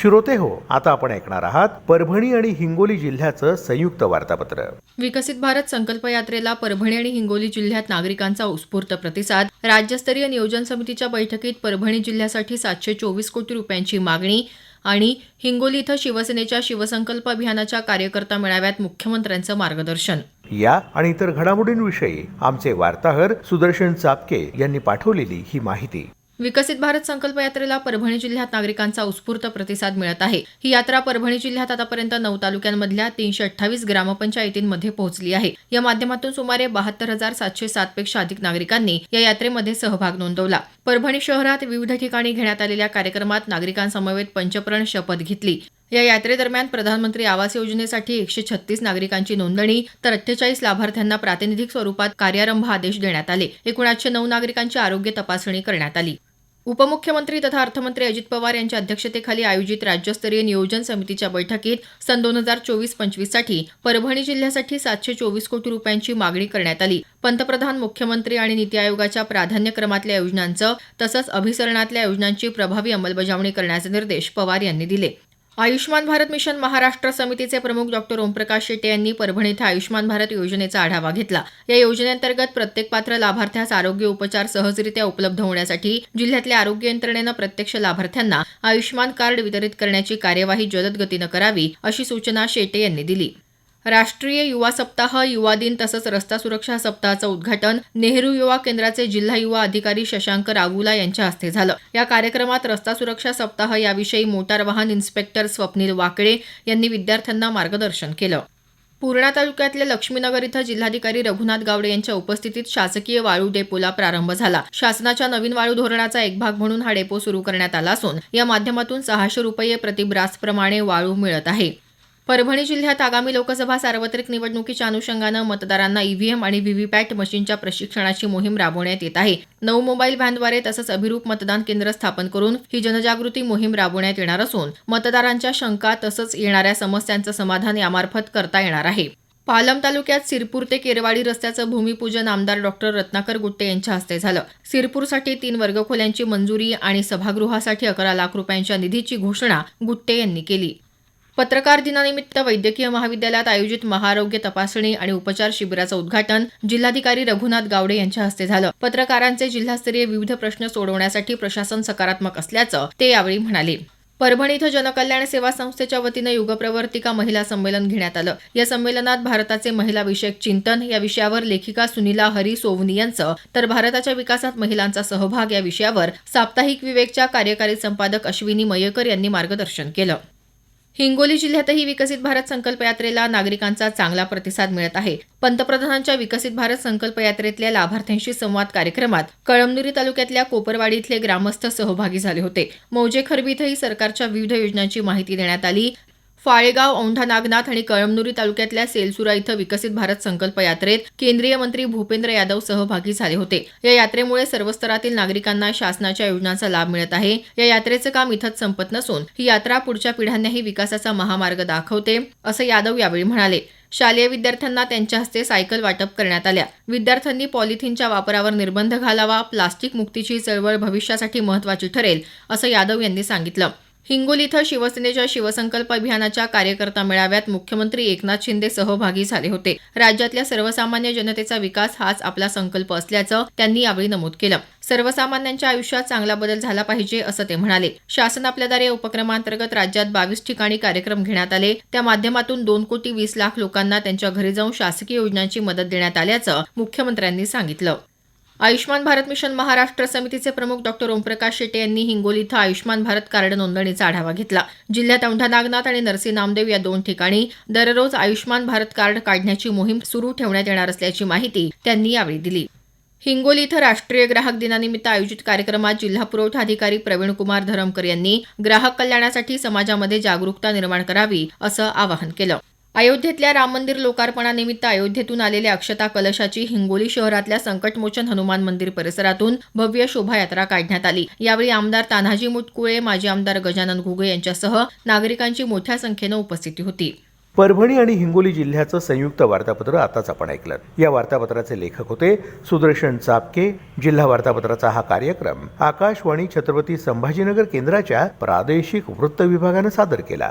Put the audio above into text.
श्रोते हो. आता आपण ऐकणार आहात परभणी आणि हिंगोली जिल्ह्याचं संयुक्त वार्तापत्र. विकसित भारत संकल्प यात्रेला परभणी आणि हिंगोली जिल्ह्यात नागरिकांचा उत्स्फूर्त प्रतिसाद. राज्यस्तरीय नियोजन समितीच्या बैठकीत परभणी जिल्ह्यासाठी सातशे चोवीस कोटी रुपयांची मागणी आणि हिंगोली इथं शिवसेनेच्या शिवसंकल्प अभियानाच्या कार्यकर्ता मेळाव्यात मुख्यमंत्र्यांचं मार्गदर्शन. या आणि इतर घडामोडींविषयी आमचे वार्ताहर सुदर्शन चापके यांनी पाठवलेली ही माहिती. विकसित भारत संकल्प यात्रेला परभणी जिल्ह्यात नागरिकांचा उत्स्फूर्त प्रतिसाद मिळत आहे. ही यात्रा परभणी जिल्ह्यात आतापर्यंत नऊ तालुक्यांमधल्या तीनशे अठ्ठावीस ग्रामपंचायतींमध्ये पोहोचली आहे. या माध्यमातून सुमारे बहात्तर हजार सातशे सात पेक्षा अधिक नागरिकांनी या यात्रेमध्ये सहभाग नोंदवला. परभणी शहरात विविध ठिकाणी घेण्यात आलेल्या कार्यक्रमात नागरिकांसमवेत पंचप्रण शपथ घेतली. या यात्रेदरम्यान प्रधानमंत्री आवास योजनेसाठी एकशे छत्तीस नागरिकांची नोंदणी तर अठ्ठेचाळीस लाभार्थ्यांना प्रातिनिधिक स्वरूपात कार्यारंभ आदेश देण्यात आले. एकूण आठशे नऊ नागरिकांची आरोग्य तपासणी करण्यात आली. उपमुख्यमंत्री तथा अर्थमंत्री अजित पवार यांच्या अध्यक्षतेखाली आयोजित राज्यस्तरीय नियोजन समितीच्या बैठकीत सन दोन हजार चोवीस पंचवीससाठी परभणी जिल्ह्यासाठी सातशे चोवीस कोटी रुपयांची मागणी करण्यात आली. पंतप्रधान मुख्यमंत्री आणि नीती आयोगाच्या प्राधान्यक्रमातल्या योजनांचं तसंच अभिसरणातल्या योजनांची प्रभावी अंमलबजावणी करण्याचे निर्देश पवार यांनी दिले. आयुष्मान भारत मिशन महाराष्ट्र समितीचे प्रमुख डॉक्टर ओमप्रकाश शेटे यांनी परभणी इथं आयुष्मान भारत योजनेचा आढावा घेतला. या योजनेअंतर्गत प्रत्येक पात्र लाभार्थ्यास आरोग्य उपचार सहजरित्या उपलब्ध होण्यासाठी जिल्ह्यातल्या आरोग्य यंत्रणेनं प्रत्यक्ष लाभार्थ्यांना आयुष्मान कार्ड वितरित करण्याची कार्यवाही जलद गतीनं करावी अशी सूचना शेटे यांनी दिली. राष्ट्रीय युवा सप्ताह युवा दिन तसंच रस्ता सुरक्षा सप्ताहाचं उद्घाटन नेहरू युवा केंद्राचे जिल्हा युवा अधिकारी शशांक रागुला यांच्या हस्ते झालं. या कार्यक्रमात रस्ता सुरक्षा सप्ताह याविषयी मोटार वाहन इन्स्पेक्टर स्वप्नील वाकडे यांनी विद्यार्थ्यांना मार्गदर्शन केलं. पूर्णा तालुक्यातल्या लक्ष्मीनगर इथं जिल्हाधिकारी रघुनाथ गावडे यांच्या उपस्थितीत शासकीय वाळू डेपोला प्रारंभ झाला. शासनाच्या नवीन वाळू धोरणाचा एक भाग म्हणून हा डेपो सुरू करण्यात आला असून या माध्यमातून सहाशे रुपये प्रतिब्रासप्रमाणे वाळू मिळत आहे. परभणी जिल्ह्यात आगामी लोकसभा सार्वत्रिक निवडणुकीच्या अनुषंगानं मतदारांना ईव्हीएम आणि व्हीव्हीपॅट मशीनच्या प्रशिक्षणाची मोहीम राबवण्यात येत आहे. नऊ मोबाईल व्हॅनद्वारे तसंच अभिरूप मतदान केंद्र स्थापन करून ही जनजागृती मोहीम राबवण्यात येणार असून मतदारांच्या शंका तसंच येणाऱ्या समस्यांचं समाधान यामार्फत करता येणार आहे. पालम तालुक्यात सिरपूर ते केरवाडी रस्त्याचं भूमिपूजन आमदार डॉक्टर रत्नाकर गुट्टे यांच्या हस्ते झालं. सिरपूरसाठी तीन वर्गखोल्यांची मंजुरी आणि सभागृहासाठी अकरा लाख रुपयांच्या निधीची घोषणा गुट्टे यांनी केली. पत्रकार दिनानिमित्त वैद्यकीय महाविद्यालयात आयोजित महाआरोग्य तपासणी आणि उपचार शिबिराचं उद्घाटन जिल्हाधिकारी रघुनाथ गावडे यांच्या हस्ते झालं. पत्रकारांचे जिल्हास्तरीय विविध प्रश्न सोडवण्यासाठी प्रशासन सकारात्मक असल्याचं ते यावेळी म्हणाले. परभणी इथं जनकल्याण सेवा संस्थेच्या वतीनं युगप्रवर्तिका महिला संमेलन घेण्यात आलं. या संमेलनात भारताचे महिला विषयक चिंतन या विषयावर लेखिका सुनीला हरी सोवनी यांचं तर भारताच्या विकासात महिलांचा सहभाग या विषयावर साप्ताहिक विवेकच्या कार्यकारी संपादक अश्विनी मयेकर यांनी मार्गदर्शन केलं. हिंगोली जिल्ह्यातही विकसित भारत संकल्प यात्रेला नागरिकांचा चांगला प्रतिसाद मिळत आहे. पंतप्रधानांच्या विकसित भारत संकल्प यात्रेतल्या लाभार्थ्यांशी संवाद कार्यक्रमात कळमनुरी तालुक्यातल्या कोपरवाडी इथले ग्रामस्थ सहभागी झाले होते. मौजे खरबी इथंही सरकारच्या विविध योजनांची माहिती देण्यात आली. फाळेगाव औंढा नागनाथ आणि कळमनुरी तालुक्यातल्या सेलसुरा इथं विकसित भारत संकल्प यात्रेत केंद्रीय मंत्री भूपेंद्र यादव सहभागी झाले होते. या यात्रेमुळे सर्व स्तरातील नागरिकांना शासनाच्या योजनांचा लाभ मिळत आहे. या यात्रेचं काम इथंच संपत नसून ही यात्रा पुढच्या पिढ्यांनाही विकासाचा महामार्ग दाखवते असं यादव यावेळी म्हणाले. शालेय विद्यार्थ्यांना त्यांच्या हस्ते सायकल वाटप करण्यात आल्या. विद्यार्थ्यांनी पॉलिथिनच्या वापरावर निर्बंध घालावा प्लास्टिक मुक्तीची चळवळ भविष्यासाठी महत्वाची ठरेल असं यादव यांनी सांगितलं. हिंगोली इथं शिवसेनेच्या शिवसंकल्प अभियानाच्या कार्यकर्ता मेळाव्यात मुख्यमंत्री एकनाथ शिंदे सहभागी झाले होते. राज्यातल्या सर्वसामान्य जनतेचा विकास हाच आपला संकल्प असल्याचं त्यांनी यावेळी नमूद केलं. सर्वसामान्यांच्या आयुष्यात चांगला बदल झाला पाहिजे असं ते म्हणाले. शासन आपल्याद्वारे या उपक्रमांतर्गत राज्यात बावीस ठिकाणी कार्यक्रम घेण्यात आले. त्या माध्यमातून दोन कोटी वीस लाख लोकांना त्यांच्या घरी जाऊन शासकीय योजनांची मदत देण्यात आल्याचं मुख्यमंत्र्यांनी सांगितलं. आयुष्मान भारत मिशन महाराष्ट्र समितीचे प्रमुख डॉक्टर ओमप्रकाश शेटे यांनी हिंगोली इथं आयुष्मान भारत कार्ड नोंदणीचा आढावा घेतला. जिल्ह्यात औंढा नागनाथ आणि नरसी नामदेव या दोन ठिकाणी दररोज आयुष्मान भारत कार्ड काढण्याची मोहीम सुरू ठेवण्यात येणार असल्याची माहिती त्यांनी यावेळी दिली. हिंगोली इथं राष्ट्रीय ग्राहक दिनानिमित्त आयोजित कार्यक्रमात जिल्हा पुरवठा अधिकारी प्रवीण कुमार धरमकर यांनी ग्राहक कल्याणासाठी समाजामध्ये जागरूकता निर्माण करावी असं आवाहन केलं. अयोध्येतल्या राम मंदिर लोकार्पणानिमित्त अयोध्येतून आलेल्या अक्षता कलशाची हिंगोली शहरातल्या संकटमोचन हनुमान मंदिर परिसरातून भव्य शोभायात्रा काढण्यात आली. यावेळी आमदार तान्हाजी मुटकुळे माजी आमदार गजानन घुगे यांच्यासह नागरिकांची मोठ्या संख्येनं उपस्थिती होती. परभणी आणि हिंगोली जिल्ह्याचं संयुक्त वार्तापत्र आताच आपण ऐकलं. या वार्तापत्राचे लेखक होते सुदर्शन चापके. जिल्हा वार्तापत्राचा हा कार्यक्रम आकाशवाणी छत्रपती संभाजीनगर केंद्राच्या प्रादेशिक वृत्त विभागानं सादर केला.